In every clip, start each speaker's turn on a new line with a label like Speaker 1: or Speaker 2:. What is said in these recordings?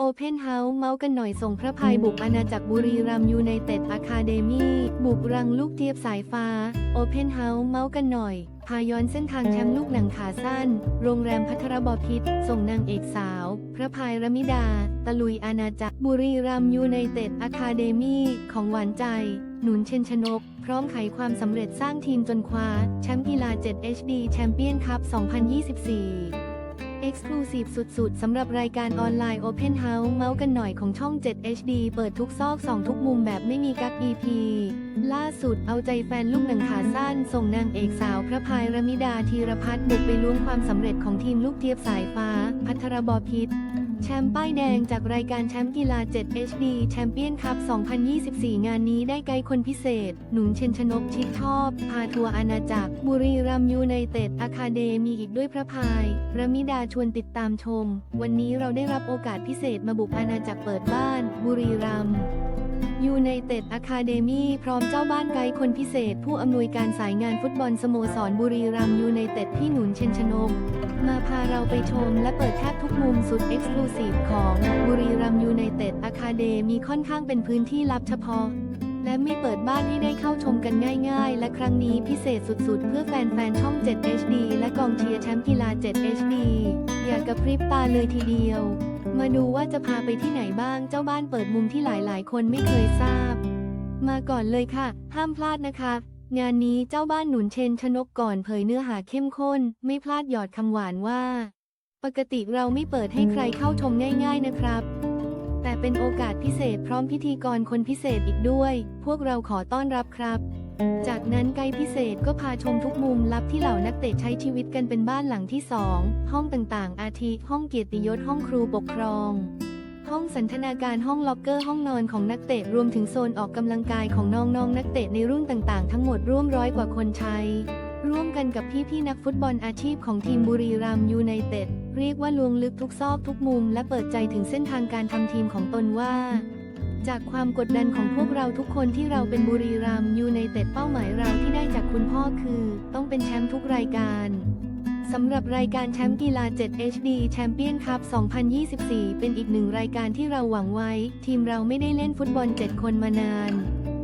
Speaker 1: โอเพนเฮาส์เมาส์กันหน่อยส่งพระภัยบุกอาณาจักรบุรีรัมยูไนเต็ดอะคาเดมี่บุกรังลูกเทียบสายฟ้า โอเพนเฮาส์เมาส์กันหน่อย พาย้อนเส้นทางแชมป์ลูกหนังขาสั้น โรงแรมพัทรบพิษส่งนางเอกสาว พระพายรมิดา ตะลุยอาณาจักรบุรีรัมยูไนเต็ดอะคาเดมี่ของหวานใจ หนุนเชนชนก พร้อมไขความสำเร็จสร้างทีมจนคว้าแชมป์กีฬา 7 HD แชมเปี้ยนคัพ 2024 Exclusive สุดๆ สำหรับรายการออนไลน์ Open House เมาส์กันหน่อยของช่อง 7 HD เปิดทุกซอกส่องทุกมุมแบบไม่มีกัก EP ล่าสุดเอาใจแฟนลูกหนังขาสั้น ส่งนางเอกสาวพระพายรมิดาธีรพัฒน์บุกไปล้วงความสำเร็จของทีมลูกเทียบสายฟ้า พัทรบพิษ แชมป์ป้ายแดงจากรายการแชมป์กีฬา 7 HD แชมเปี้ยนคัพ 2024 งานนี้ได้ไกด์คนพิเศษ หนุนเชนชนกชิดชอบ พาทัวร์อาณาจักร บุรีรัมยูไนเต็ดอะคาเดมีอีกด้วยพระพายรมิดาชวนติดตามชม วันนี้เราได้รับโอกาสพิเศษมาบุกอาณาจักรเปิดบ้าน บุรีรัมยูไนเต็ดอะคาเดมีพร้อมเจ้าบ้านไกด์คนพิเศษ ผู้อำนวยการสายงานฟุตบอลสโมสรบุรีรัมยูไนเต็ดพี่หนุนเชนชนก มาพาเราไปชมและเปิดแทบทุกมุมสุดเอ็กซ์คลูซีฟของบุรีรัมยูไนเต็ดอะคาเดมีค่อนข้างเป็นพื้นที่ลับเฉพาะ และไม่เปิดบ้านให้ได้เข้าชมกันง่ายๆ และครั้งนี้พิเศษสุดๆ เพื่อแฟนๆ ช่อง 7 HD และกองเชียร์แชมป์กีฬา 7 HD อย่ากระพริบตาเลยทีเดียว มาดูว่าจะพาไปที่ไหนบ้างเจ้าบ้านเปิดมุมที่หลายๆ คนไม่เคยทราบ มาก่อนเลยค่ะ ห้ามพลาดนะคะ งานนี้เจ้าบ้านหนุนเชนชนกก่อนเผยเนื้อหาเข้มข้น ไม่พลาดหยอดคำหวานว่า ปกติเราไม่เปิดให้ใครเข้าชมง่าย ๆนะครับ แต่เป็นโอกาสพิเศษพร้อมพิธีกรคนพิเศษอีกด้วย พวกเราขอต้อนรับครับ จากนั้นไกด์พิเศษก็พาชมทุกมุมลับที่เหล่านักเตะใช้ชีวิตกันเป็นบ้านหลังที่สองห้องต่างๆ อาทิห้องเกียรติยศห้องครูปกครอง ห้องสันทนาการห้องล็อกเกอร์ห้องนอนของนักเตะรวมถึงโซนออกกำลังกายของน้องๆนักเตะในรุ่นต่างๆ ทั้งหมดร่วมร้อยกว่าคนใช้ ร่วมกันกับพี่ๆนักฟุตบอลอาชีพของทีมบุรีรัมยูไนเต็ดเรียกว่าลวงลึกทุกซอกทุกมุม และเปิดใจถึงเส้นทางการทำทีมของตนว่า จากความกดดันของพวกเราทุกคนที่เราเป็นบุรีรัมยูไนเต็ดเป้าหมายเราที่ได้จากคุณพ่อคือ ต้องเป็นแชมป์ทุกรายการ สำหรับรายการแชมป์กีฬา 7 HD แชมเปี้ยนคัพ 2024 เป็นอีกหนึ่งรายการที่เราหวังไว้ ทีมเราไม่ได้เล่นฟุตบอล 7 คนมานาน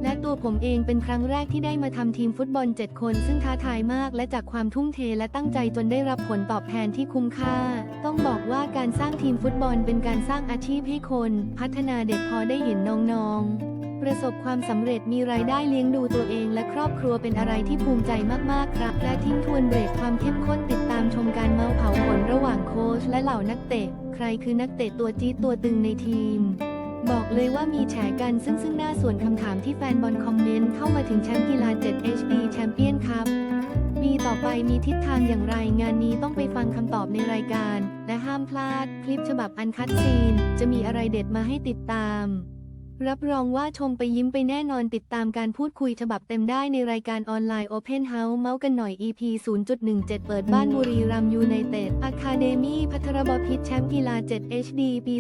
Speaker 1: และตัวผมเองเป็นครั้งแรกที่ได้มาทำทีมฟุตบอล 7 คนซึ่งท้าทายมาก และจากความทุ่มเทและตั้งใจจนได้รับผลตอบแทนที่คุ้มค่า ต้องบอกว่าการสร้างทีมฟุตบอลเป็นการสร้างอาชีพให้คน พัฒนาเด็กพอได้เห็นน้องๆ ประสบความสำเร็จมีรายได้เลี้ยงดูตัวเองและครอบครัวเป็นอะไรที่ภูมิใจมากๆครับ และทิ้งทวนเบรกความเข้มข้นติดตามชมการเมาเผาขนระหว่างโค้ชและเหล่านักเตะ ใครคือนักเตะตัวจี๊ดตัวตึงในทีม บอกเลยว่ามีแฉกันซึ่งซึ่งหน้าส่วนคำถามที่แฟนบอลคอมเมนต์เข้ามาถึงแชมป์กีฬา 7 HD แชมเปี้ยนคัพปีต่อไปมีทิศทางอย่างไร งานนี้ต้องไปฟังคำตอบในรายการ และห้ามพลาด คลิปฉบับอันคัดซีน จะมีอะไรเด็ดมาให้ติดตาม รับรองว่าชมไปยิ้มไปแน่นอนติดตามการพูดคุยฉบับเต็มได้ในรายการออนไลน์ Open House เมาส์กันหน่อย EP 0.17 เปิดบ้านบุรีรัมยูไนเต็ดอะคาเดมี่พัทรบพิษแชมป์กีฬา 7 HD ปี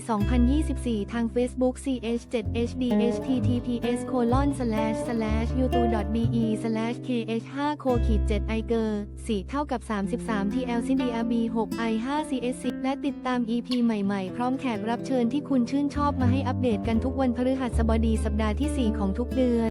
Speaker 1: 2024 ทาง Facebook CH7HD https colon slash slash youtube.be slash kh 5โคขีด7 i เกอร์4เท่ากับ 33 TLCDRB 6 i 5 CSC และติดตาม EP ใหม่ๆ พร้อมแขกรับเชิญที่คุณชื่นชอบมาให้อัปเดตกันทุกวันพฤหัสหัสบดีสัปดาห์ที่ 4 ของทุกเดือน